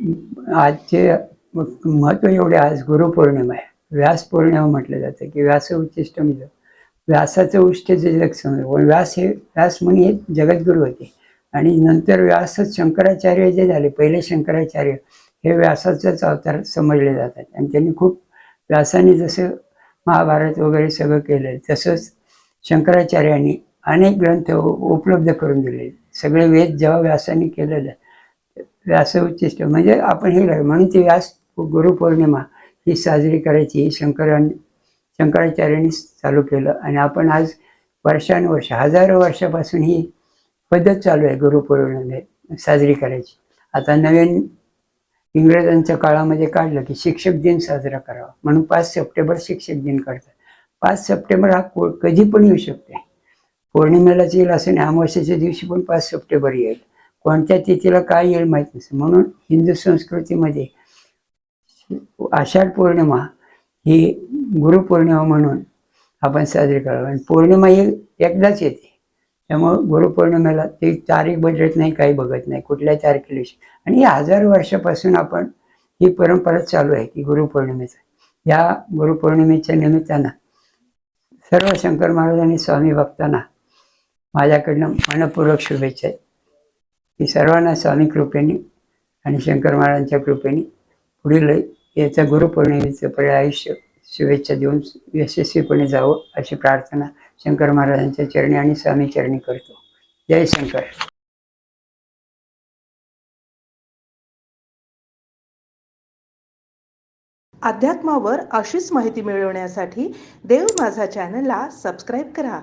आजचे महत्त्व एवढे आज गुरुपौर्णिमा आहे. व्यास पौर्णिमा म्हटलं जातं की व्यास उच्चिष्ट म्हणजे व्यासाचं उष्ट जे जग म्हणजे व्यास हे व्यास मुनी हे जगद्गुरू होते. आणि नंतर व्यासच शंकराचार्य जे झाले पहिले शंकराचार्य हे व्यासाचंच अवतार समजले जातात. आणि त्यांनी खूप व्यासाने जसं महाभारत वगैरे सगळं केलं तसंच शंकराचार्यांनी अनेक ग्रंथ उपलब्ध करून दिले. सगळे वेद जेव्हा व्यासाने केलेलं व्यास उच्चिष्ट म्हणजे आपण हे म्हणून ती व्यास गुरुपौर्णिमा ही साजरी करायची. ही शंकरांनी शंकराचार्यांनी चालू केलं. आणि आपण आज वर्षानुवर्ष हजारो वर्षापासून ही पद्धत चालू आहे गुरुपौर्णिमे साजरी करायची. आता नवीन इंग्रजांच्या काळामध्ये काढलं की शिक्षक दिन साजरा करावा. म्हणून पाच सप्टेंबर शिक्षक दिन काढतात. पाच सप्टेंबर हा को कधी पण येऊ शकते. पौर्णिमेलाच येईल असं नाही. अमावस्याच्या दिवशी पण पाच सप्टेंबर येईल. कोणत्या तिथीला काय येईल माहीत नसतं. म्हणून हिंदू संस्कृतीमध्ये आषाढ पौर्णिमा ही गुरुपौर्णिमा म्हणून आपण साजरी करावं. आणि पौर्णिमा ही एकदाच येते. त्यामुळं गुरुपौर्णिमेला ती तारीख बदलत नाही काही बघत नाही कुठल्या तारखेला आणि हजार वर्षापासून आपण ही परंपरा चालू आहे की गुरुपौर्णिमेचा. या गुरुपौर्णिमेच्या निमित्तानं सर्व शंकर महाराज आणि स्वामी भक्तांना माझ्याकडनं मनपूर्वक शुभेच्छा की सर्वांना स्वामी कृपेने आणि शंकर महाराजांच्या कृपेने पुढील याचा गुरुपौर्णिमेचं पर्याय आयुष्य शुभेच्छा देऊन यशस्वीपणे जावं अशी प्रार्थना शंकर महाराजांच्या चरणी आणि स्वामी चरणी करतो. जय शंकर. अध्यात्मावर अशीच माहिती मिळवण्यासाठी देव माझा चॅनलला सबस्क्राईब करा.